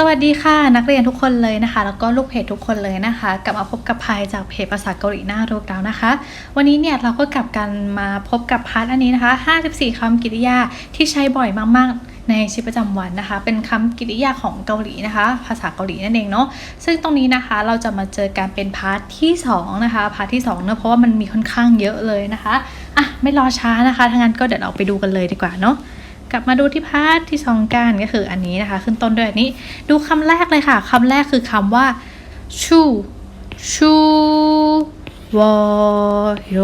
สวัสดีค่ะ นักเรียนทุกคนเลยนะคะ แล้วก็ลูกเพจทุกคนเลยนะคะ กลับมาพบกับพายจากเพจภาษาเกาหลีหน้ารูปแล้วนะคะ วันนี้เนี่ยเราก็กลับกันมาพบกับพาร์ทอันนี้นะคะ 54คำกริยาที่ใช้บ่อยมากๆในชีวิตประจำวันนะคะ เป็นคำกริยาของเกาหลีนะคะ ภาษาเกาหลีนั่นเองเนาะซึ่งตรงนี้นะคะเราจะมาเจอการเป็นพาร์ทที่สองนะคะพาร์ทที่สองเนะเพราะว่ามันมีค่อนข้างเยอะเลยนะคะอะไม่รอช้านะคะถ้างั้นก็เดี๋ยวเราไปดูกันเลยดีกว่าเนาะ กลับมาดูที่พาร์ทที่สองกันก็คืออันนี้นะคะ ขึ้นต้นด้วยอันนี้ ดูคำแรกเลยค่ะคำแรกคือคำว่าชูชูวอโย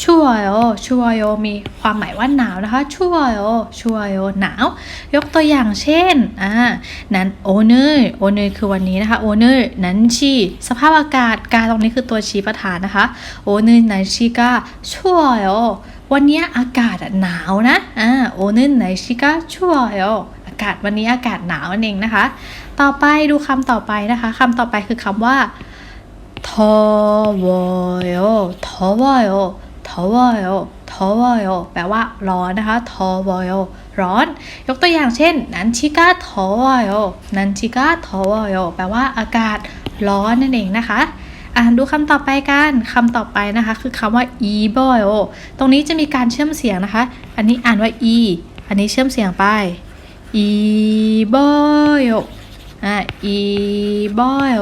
ชัวโยชัวโยมีความหมายว่าหนาวนะคะชัวโยชัวโยหนาว ยกตัวอย่างเช่นอ่านั้นโอเนอร์โอเนอร์คือวันนี้นะคะโอเนอร์นั้นชีสภาพอากาศการตรงนี้คือตัวชี้ประธานนะคะโอเนอร์นั้นชีก็ชัวโย วันนี้อากาศหนาวนะอ่าโอนึนไหนชิกะชั่วโยอากาศวันนี้อากาศหนาวนั่นเองนะคะ ต่อไปดูคำต่อไปนะคะคำต่อไปคือคำว่าทอวโยทอวโยทอวโยทอวโยแปลว่าร้อนนะคะทอวโยร้อน ยกตัวอย่างเช่น นันชิกะทอวโยนันชิกะทอวโยแปลว่าอากาศร้อนนั่นเองนะคะ อ่านดูคำต่อไปกันคำต่อไปนะคะ คือคำว่า e boy ตรงนี้จะมีการเชื่อมเสียงนะคะ อันนี้อ่านว่า e อันนี้เชื่อมเสียงไป e boy อ่า e boy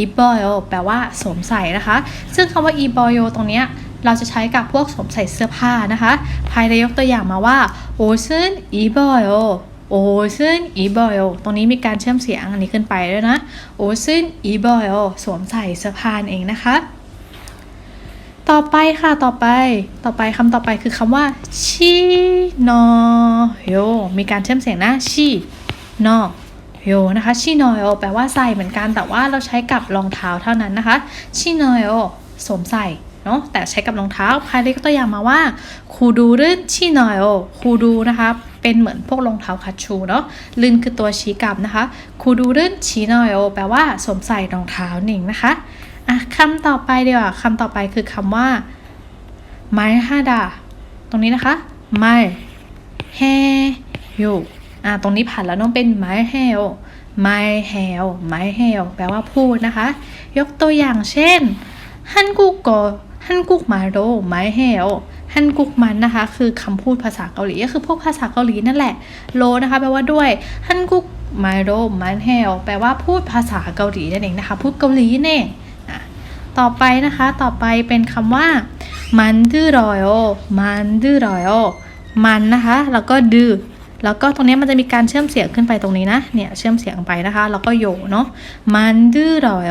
e boy แปลว่าสวมใส่นะคะ ซึ่งคำว่า e boy ตรงเนี้ยเราจะใช้กับพวกสวมใส่เสื้อผ้านะคะ ภายในยกตัวอย่างมาว่าโอซึน e boy โอซึ่น e boy ตรงนี้มีการเชื่อมเสียงอันนี้ขึ้นไปด้วยนะโอซึ่น e boy สวมใส่สื้อผ้าเองนะคะ ต่อไปค่ะต่อไป ต่อไปคำต่อไปคือคำว่าชินอโยมีการเชื่อมเสียงนะชินอโยนะคะชินอโยแปลว่าใส่เหมือนกันแต่ว่าเราใช้กับรองเท้าเท่านั้นนะคะชินอโยสวมใส่เนาะแต่ใช้กับรองเท้าภายในก็ตัวอย่างมาว่าคูดูรื่นชินอโยคูดูนะคะ เป็นเหมือนพวกรองเท้าคัชชูเนาะลื่นคือตัวชี้กลับนะคะคูดูรื่นชินอยโยแปลว่าสวมใส่รองเท้าหนิงนะคะอะคำต่อไปดีกว่าคำต่อไปคือคำว่าไมฮาดาตรงนี้นะคะไมเฮโยอะตรงนี้ผ่านแล้วต้องเป็นไมเฮลไมเฮลไมเฮลแปลว่าพูดนะคะ ยกตัวอย่างเช่นฮันกุกโกฮันกุกมาโดไมเฮล ฮันกุกมันนะคะ คือคำพูดภาษาเกาหลีก็คือพวกภาษาเกาหลีนั่นแหละโลนะคะแปลว่าด้วยฮันกุกมาโรมันเฮลแปลว่าพูดภาษาเกาหลีนั่นเองนะคะ พูดเกาหลีนั่นเองต่อไปนะคะต่อไปเป็นคำว่ามันดื้อรอยมันดื้อรอยมันนะคะ แล้วก็ดื้อ แล้วก็ตรงนี้มันจะมีการเชื่อมเสียงขึ้นไปตรงนี้นะ เนี่ยเชื่อมเสียงไปนะคะ แล้วก็โยเนาะ มันดื้อรอย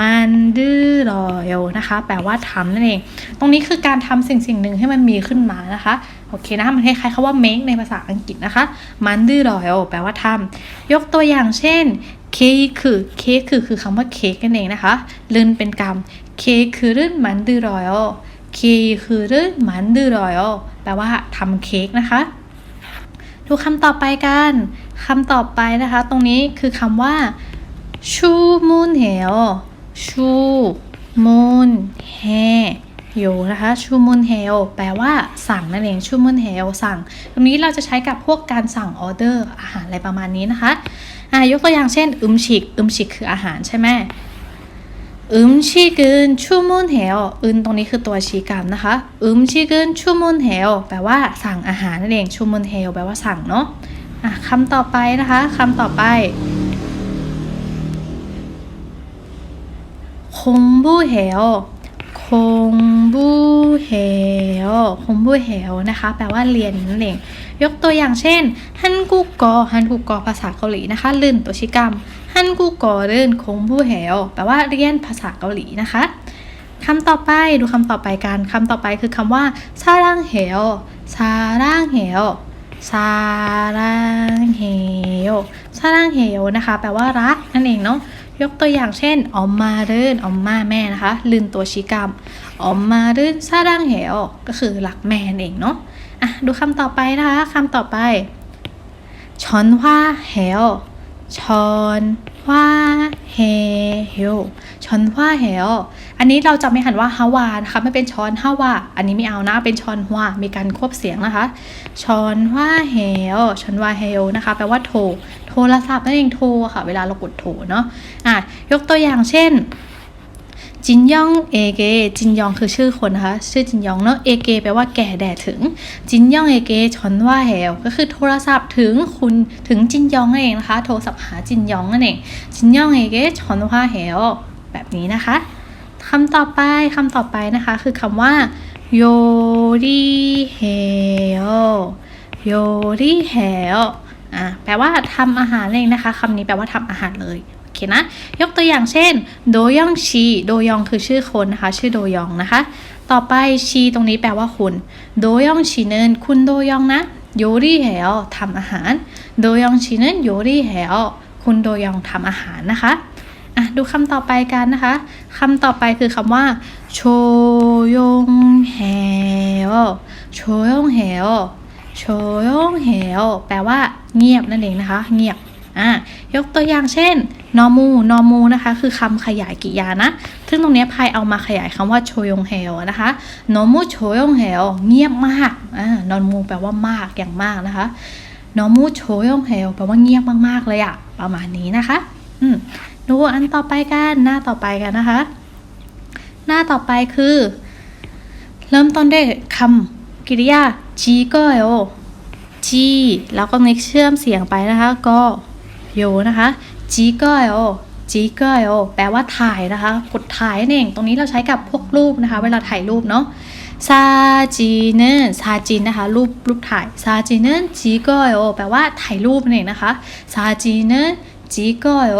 มันดื้อรอยนะคะ แปลว่าทำนั่นเอง ตรงนี้คือการทำสิ่งสิ่งหนึ่งให้มันมีขึ้นมานะคะ โอเคนะ มันคล้ายๆคำว่า make ในภาษาอังกฤษนะคะ มันดื้อรอยแปลว่าทำยกตัวอย่างเช่น เคคือเคคือคือคำว่าเค้กนั่นเองนะคะลื่นเป็นกรรมเคคือรื่นมันดือรอยเคคือรื่นมันดือรอยแปลว่าทำเค้กนะคะ ดูคำต่อไปกันคำต่อไปนะคะ ตรงนี้คือคำว่าชูมุนเฮลชูมุนเฮโยนะคะชูมุนเฮลแปลว่าสั่งนั่นเองชูมุนเฮลสั่ง ตรงนี้เราจะใช้กับพวกการสั่งออเดอร์อาหารอะไรประมาณนี้นะคะอ่ายกตัวอย่างเช่นอึมชิกอึมชิกคืออาหารใช่ไหม อืมชิกนชูมุนเฮลอึนตรงนี้คือตัวชี้กรรมนะคะอืมชิกนชูมุนเฮลแปลว่าสั่งอาหารนั่นเองชูมุนเฮลแปลว่าสั่งเนาะอะคำต่อไปนะคะคำต่อไปคงบูเฮลคงบูเฮลคงบูเฮลนะคะ แปลว่าเรียนนั่นเอง ยกตัวอย่างเช่นฮันกุกกอฮันกุกกอภาษาเกาหลีนะคะลื่นตัวชิกรรมฮันกูกอเรนคงผู้เหวแปลว่าเรียนภาษาเกาหลีนะคะคำต่อไปดูคำต่อไปกันคำต่อไปคือคำว่าซารังเหวซารังเหวซารังเหวซารังเหวนะคะ แปลว่ารักนั่นเองเนาะยกตัวอย่างเช่นออมมาเรินออมมาแม่นะคะ ลืนตัวชิกรรมออมมาเรินซารังเหวก็คือรักแม่นเองเนาะ อะดูคำต่อไปนะคะคำต่อไปชอนว่าเหวชอนว่าเฮโยชอนว่าเฮโยอันนี้เราจะไม่หันว่าฮาวานะคะไม่เป็นช้อนฮาวาอันนี้ไม่เอานะเป็นชอนฮวามีการควบเสียงนะคะชอนว่าเฮโยชอนว่าเฮโยนะคะแปลว่าโทรโทรศัพท์นั่นเองโทรค่ะ เวลาเรากดโทรเนาะอะยกตัวอย่างเช่น จินยองเอเกจินยองคือชื่อคนนะคะ ชื่อจินยองเนาะเอเกแปลว่าแก่แด่ถึง จินยองเอเกชอนว่าแหวก็คือโทรศัพท์ถึงคุณถึงจินยองนั่นเองนะคะ โทรศัพท์หาจินยองนั่นเองจินยองเอเกชอนว่าแหวแบบนี้นะคะคำต่อไปคำต่อไปนะคะ คือคำว่าโยริเฮโอโยริเฮโออะแปลว่าทำอาหารเองนะคะคำนี้แปลว่าทำอาหารเลย เคนะ ยกตัวอย่างเช่น โดยองชี โดยองคือชื่อคนนะคะ ชื่อโดยองนะคะ ต่อไปชีตรงนี้แปลว่าคุณ โดยองชีเนินคุณโดยองนะโยริเฮลทำอาหาร โดยองชีเนินโยริเฮลคุณโดยองทำอาหารนะคะ่ะดูคำต่อไปกันนะคะคำต่อไปคือคำว่าโชยงเฮลโชยงเฮลโชยงเฮลแปลว่าเงียบนั่นเองนะคะ เงียบอะยกตัวอย่างเช่น นอมูนอมูนะคะ คือคำขยายกริยานะ ซึ่งตรงนี้พายเอามาขยายคำว่าโชยงเฮลนะคะนอมูโชยงเฮลเงียบมากอ่านอนมูแปลว่ามากอย่างมากนะคะนอมูโชยงเฮลแปลว่าเงียบมากๆเลยอะประมาณนี้นะคะ อืมดูอันต่อไปกันหน้าต่อไปกันนะคะ หน้าต่อไปคือ เริ่มต้นด้วยคำกริยาจีก็โยจีแล้วก็นิกเชื่อมเสียงไปนะคะ ก็โยนะคะ จีก็โยจีก็โยแปลว่าถ่ายนะคะ กดถ่ายนั่นเอง ตรงนี้เราใช้กับพวกรูปนะคะ เวลาถ่ายรูปเนาะซาจีเนนซาจีนนะคะ รูปรูปถ่ายซาจีเนนจีก็โยแปลว่าถ่ายรูปนั่นเองนะคะซาจีเนนจีก็โย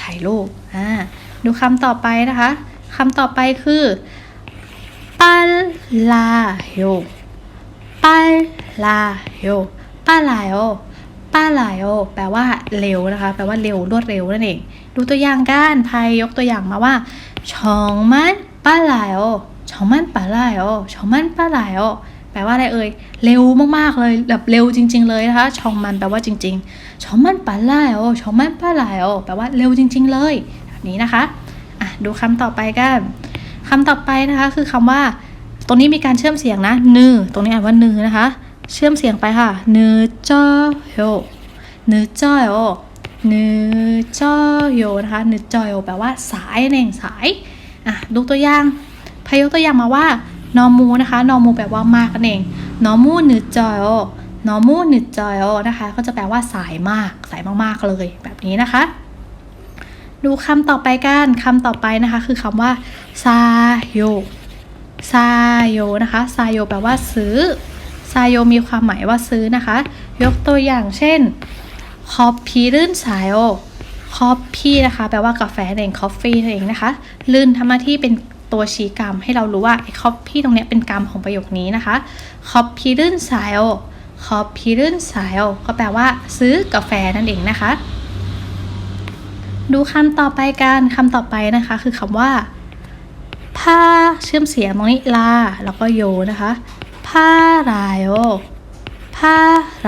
ถ่ายรูปอ่าดูคำต่อไปนะคะคำต่อไปคือปัลลาโยปัลลาโยปัลลาโย ปัลลาโยแปลว่าเร็วนะคะ แปลว่าเร็วรวดเร็วนั่นเอง ดูตัวอย่างกันพายยกตัวอย่างมาว่าชองมันปัลลาโยชองมันปัลลาโยชองมันปัลลาโยแปลว่าอะไรเอ่ย เร็วมากๆเลยแบบเร็วจริง ๆ เลยนะคะ ชองมันแปลว่าจริงๆ ชองมันปัลลาโยชองมันปัลลาโยแปลว่าเร็วจริง ๆ เลยแบบนี้นะคะอะดูคำต่อไปกันคำต่อไปนะคะคือคำว่า ตรงนี้มีการเชื่อมเสียงนะ นือ ตรงนี้อ่านว่านือนะคะ เชื่อมเสียงไปค่ะนื้อจ้อโยนื้อจ้อโยนื้อจ้อโยนะคะนื้อจ้อโยแปลว่าสายนั่นเองสายอะดูตัวอย่างพายกตัวอย่างมาว่านอมูนะคะนอมูแปลว่ามากนั่นเองนอมูนื้อจอยโอนอมูนื้อจอยโอนะคะ ก็จะแปลว่าสายมากสายมากๆเลย แบบนี้นะคะ ดูคำต่อไปกันคำต่อไปนะคะ คือคำว่าซาโยซาโยนะคะซาโยแปลว่าซื้อ ซาโยมีความหมายว่าซื้อนะคะ ยกตัวอย่างเช่นคอพีลื่นสายโอคอพีนะคะแปลว่ากาแฟนั่นเองคอฟฟี่นั่นเองนะคะ ลื่นทำหน้าที่เป็นตัวชี้กรรมให้เรารู้ว่าไอ้คอฟฟี่ตรงเนี้ยเป็นกรรมของประโยคนี้นะคะคอพีลื่นสายโอคอพีลื่นสายโอก็แปลว่า ซื้อกาแฟนั่นเองนะคะ ดูคำต่อไปกันคำต่อไปนะคะ คือคำว่าผ้าเชื่อมเสียงตรงนี้ลาแล้วก็โยนะคะ ผ้ารายโยผ้า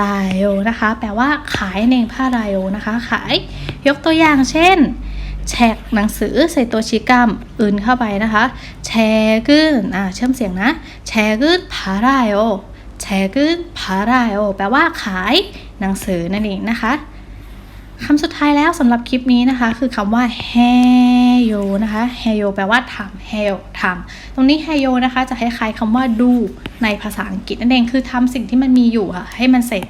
รายโยนะคะ แปลว่าขายนั่นเองผ้ารายโยนะคะ ขาย ยกตัวอย่างเช่นแฉกหนังสือใส่ตัวชี้กรรมอื่นเข้าไปนะคะ แชกึนอ่าเชื่อมเสียงนะ แชกึนพารายโยแชกึนพารายโยแปลว่าขายหนังสือนั่นเองนะคะ คำสุดท้ายแล้วสำหรับคลิปนี้นะคะ คือคำว่า h e y o นะคะ h e y o แปลว่าทำ h e y o ทำตรงนี้ h e y o นะคะ จะคล้ายๆคำว่าดูในภาษาอังกฤษนั่นเองคือทำสิ่งที่มันมีอยู่ค่ะ ให้มันเสร็จ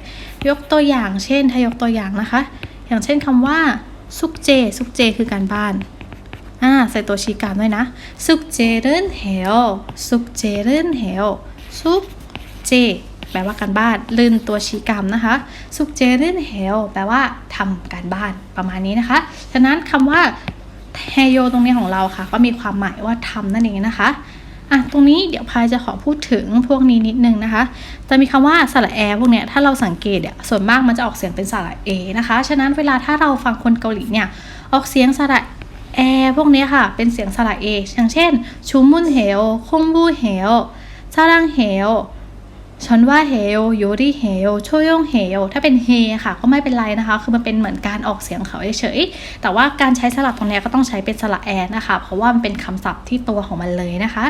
ยกตัวอย่าง เช่นถ้ายกตัวอย่างนะคะ อย่างเช่นคำว่าซุกเจซุกเจ คือการบ้านอ่าใส่ตัวชี้กรรด้วยนะซุกเจเรนเฮลซุกเจเรนเฮลซุกเจ แปลว่าการบ้านลื่นตัวชีกรรมนะคะ สุกเจเรนเฮลแปลว่าทำการบ้านประมาณนี้นะคะ ฉะนั้นคำว่าเฮโยตรงนี้ของเราค่ะ ก็มีความหมายว่าทำนั่นเองนะคะอะตรงนี้เดี๋ยวพายจะขอพูดถึงพวกนี้นิดนึงนะคะ จะมีคำว่าสระแอพวกเนี้ยถ้าเราสังเกตเนี่ยส่วนมากมันจะออกเสียงเป็นสระเอนะคะ ฉะนั้นเวลาถ้าเราฟังคนเกาหลีเนี่ยออกเสียงสระแอพวกเนี้ยค่ะ เป็นเสียงสระเออย่างเช่นชูมุนเฮลคงบูเฮลซารังเฮล ฉันว่าเฮลโยริเฮลโชยงเฮลถ้าเป็นเฮค่ะ ก็ไม่เป็นไรนะคะ คือมันเป็นเหมือนการออกเสียงเขาเฉยๆแต่ว่าการใช้สลับตรงนี้ก็ต้องใช้เป็นสระแอนนะคะ เพราะว่ามันเป็นคำศัพท์ที่ตัวของมันเลยนะคะ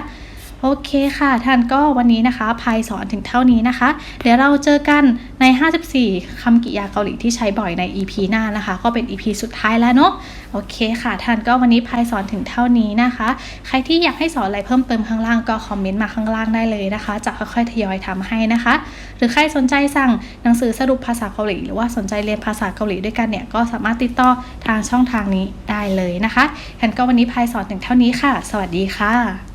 โอเคค่ะ ท่านก็วันนี้นะคะ พายสอนถึงเท่านี้นะคะ เดี๋ยวเราเจอกันใน 54คำกริยาเกาหลีที่ใช้บ่อยใน EP หน้านะคะ ก็เป็น EP สุดท้ายแล้วเนาะ โอเคค่ะ ท่านก็วันนี้พายสอนถึงเท่านี้นะคะ ใครที่อยากให้สอนอะไรเพิ่มเติมข้างล่างก็คอมเมนต์มาข้างล่างได้เลยนะคะ จะค่อยๆทยอยทำให้นะคะ หรือใครสนใจสั่งหนังสือสรุปภาษาเกาหลี หรือว่าสนใจเรียนภาษาเกาหลีด้วยกันเนี่ย ก็สามารถติดต่อทางช่องทางนี้ได้เลยนะคะท่านก็วันนี้พายสอนถึงเท่านี้ค่ะ สวัสดีค่ะ